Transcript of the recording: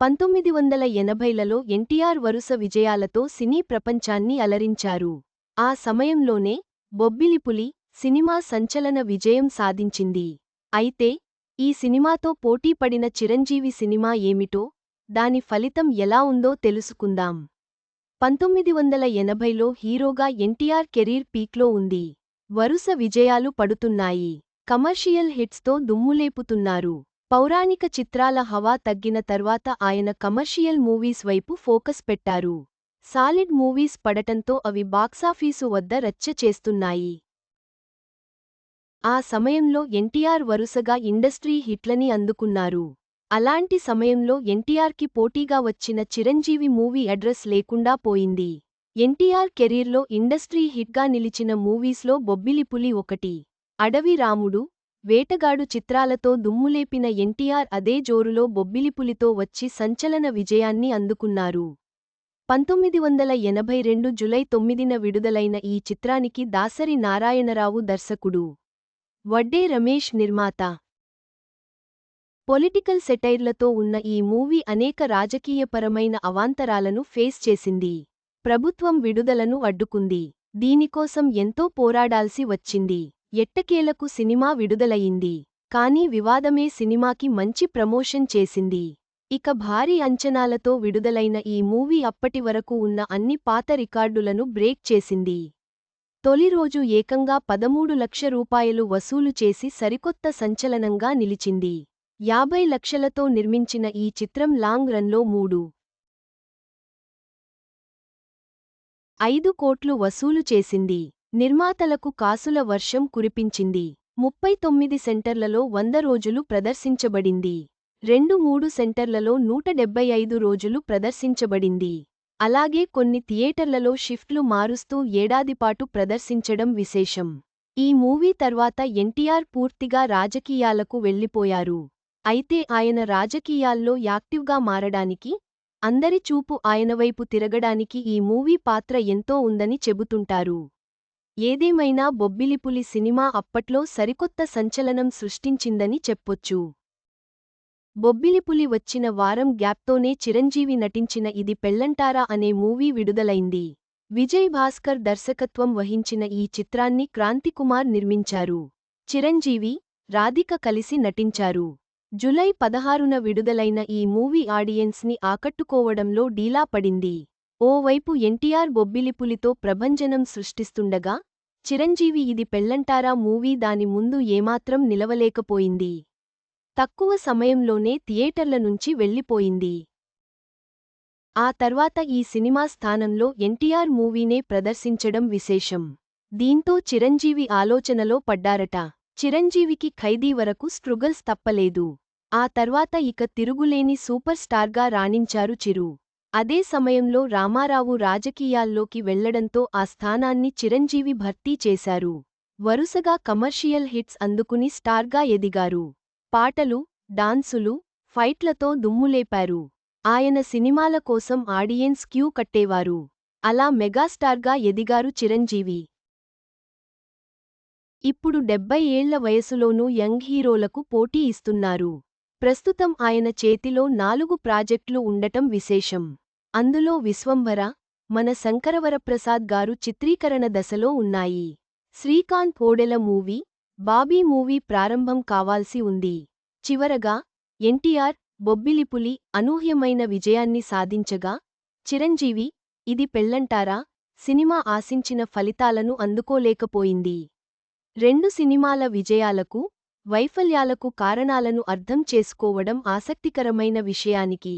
పంతొమ్మిది వందల ఎనభైలలో ఎన్టీఆర్ వరుస విజయాలతో సినీ ప్రపంచాన్ని అలరించారు. ఆ సమయంలోనే బొబ్బిలిపులి సినిమా సంచలన విజయం సాధించింది. అయితే ఈ సినిమాతో పోటీపడిన చిరంజీవి సినిమా ఏమిటో దాని ఫలితం ఎలా ఉందో తెలుసుకుందాం. పంతొమ్మిది వందల ఎనభైలో హీరోగా ఎన్టీఆర్ కెరీర్ పీక్లో ఉంది. వరుస విజయాలు పడుతున్నాయి. కమర్షియల్ హిట్స్తో దుమ్ములేపుతున్నారు. పౌరాణిక చిత్రాల హవా తగ్గిన తర్వాత ఆయన కమర్షియల్ మూవీస్ వైపు ఫోకస్ పెట్టారు. సాలిడ్ మూవీస్ పడటంతో అవి బాక్సాఫీసు వద్ద రచ్చ చేస్తున్నాయి. ఆ సమయంలో ఎన్టీఆర్ వరుసగా ఇండస్ట్రీ హిట్లని అందుకున్నారు. అలాంటి సమయంలో ఎన్టీఆర్కి పోటీగా వచ్చిన చిరంజీవి మూవీ అడ్రస్ లేకుండా పోయింది. ఎన్టీఆర్ కెరీర్లో ఇండస్ట్రీ హిట్గా నిలిచిన మూవీస్లో బొబ్బిలిపులి ఒకటి అడవి రాముడు వేటగాడు చిత్రాలతో దుమ్ములేపిన ఎన్టీఆర్ అదే జోరులో బొబ్బిలిపులితో వచ్చి సంచలన విజయాన్ని అందుకున్నారు. పంతొమ్మిది వందల ఎనభై రెండు జులై తొమ్మిదిన విడుదలైన ఈ చిత్రానికి దాసరి నారాయణరావు దర్శకుడు. వడ్డే రమేష్ నిర్మాత. పొలిటికల్ సెటైర్లతో ఉన్న ఈ మూవీ అనేక రాజకీయపరమైన అవాంతరాలను ఫేస్ చేసింది. ప్రభుత్వం విడుదలను అడ్డుకుంది. దీనికోసం ఎంతో పోరాడాల్సి వచ్చింది. ఎట్టకేలకు సినిమా విడుదలయింది కానీ వివాదమే సినిమాకి మంచి ప్రమోషన్ చేసింది. ఇక భారీ అంచనాలతో విడుదలైన ఈ మూవీ అప్పటివరకు ఉన్న అన్ని పాత రికార్డులను బ్రేక్ చేసింది. తొలి రోజు ఏకంగా పదమూడు లక్ష రూపాయలు వసూలు చేసి సరికొత్త సంచలనంగా నిలిచింది. యాభై లక్షలతో నిర్మించిన ఈ చిత్రం లాంగ్ రన్లో మూడు ఐదు కోట్లు వసూలు చేసింది. నిర్మాతలకు కాసుల వర్షం కురిపించింది. ముప్పై తొమ్మిది సెంటర్లలో వంద రోజులు ప్రదర్శించబడింది. రెండు మూడు సెంటర్లలో నూట డెబ్బై ఐదు రోజులు ప్రదర్శించబడింది. అలాగే కొన్ని థియేటర్లలో షిఫ్ట్లు మారుస్తూ ఏడాదిపాటు ప్రదర్శించడం విశేషం. ఈ మూవీ తర్వాత ఎన్టీఆర్ పూర్తిగా రాజకీయాలకు వెళ్ళిపోయారు అయితే ఆయన రాజకీయాల్లో యాక్టివ్గా మారడానికి అందరి చూపు ఆయనవైపు తిరగడానికి ఈ మూవీ పాత్ర ఎంతో ఉందని చెబుతుంటారు. ఏదేమైనా బొబ్బిలిపులి సినిమా అప్పట్లో సరికొత్త సంచలనం సృష్టించిందని చెప్పొచ్చు. బొబ్బిలిపులి వచ్చిన వారం గ్యాప్తోనే చిరంజీవి నటించిన ఇది పెళ్ళంటారా అనే మూవీ విడుదలైంది. విజయ్ భాస్కర్ దర్శకత్వం వహించిన ఈ చిత్రాన్ని క్రాంతికుమార్ నిర్మించారు. చిరంజీవి రాధిక కలిసి నటించారు. జులై పదహారున విడుదలైన ఈ మూవీ ఆడియన్స్ని ఆకట్టుకోవడంలో డీలా పడింది. ఓవైపు ఎన్టీఆర్ బొబ్బిలిపులితో ప్రభంజనం సృష్టిస్తుండగా చిరంజీవి ఇది పెళ్ళంటారా మూవీ దాని ముందు ఏమాత్రం నిలవలేకపోయింది. తక్కువ సమయంలోనే థియేటర్ల నుంచి వెళ్ళిపోయింది ఆ తర్వాత ఈ సినిమా స్థానంలో ఎన్టీఆర్ మూవీనే ప్రదర్శించడం విశేషం. దీంతో చిరంజీవి ఆలోచనలో పడ్డారట. చిరంజీవికి ఖైదీ వరకు స్ట్రుగల్స్ తప్పలేదు. ఆ తర్వాత ఇక తిరుగులేని సూపర్ స్టార్గా రాణించారు చిరు అదే సమయంలో రామారావు రాజకీయాల్లోకి వెళ్ళడంతో ఆ స్థానాన్ని చిరంజీవి భర్తీ చేశారు. వరుసగా కమర్షియల్ హిట్స్ అందుకుని స్టార్గా ఎదిగారు. పాటలు డాన్సులు ఫైట్లతో దుమ్ములేపారు. ఆయన సినిమాల కోసం ఆడియన్స్ క్యూ కట్టేవారు. అలా మెగాస్టార్గా ఎదిగారు చిరంజీవి. ఇప్పుడు డెబ్బై ఏళ్ళ వయసులోనూ యంగ్ హీరోలకు పోటీ ఇస్తున్నారు. ప్రస్తుతం ఆయన చేతిలో నాలుగు ప్రాజెక్టులు ఉండటం విశేషం. అందులో విశ్వంభర మన శంకరవరప్రసాద్ గారు చిత్రీకరణ దశలో ఉన్నాయి. శ్రీకాంత్ ఓడెల మూవీ బాబీ మూవీ ప్రారంభం కావాల్సి ఉంది. చివరగా ఎన్టీఆర్ బొబ్బిలిపులి అనూహ్యమైన విజయాన్ని సాధించగా చిరంజీవి ఇది పెళ్ళంటారా సినిమా ఆశించిన ఫలితాలను అందుకోలేకపోయింది. రెండు సినిమాల విజయాలకు వైఫల్యాలకు కారణాలను అర్థం చేసుకోవడం ఆసక్తికరమైన విషయానికి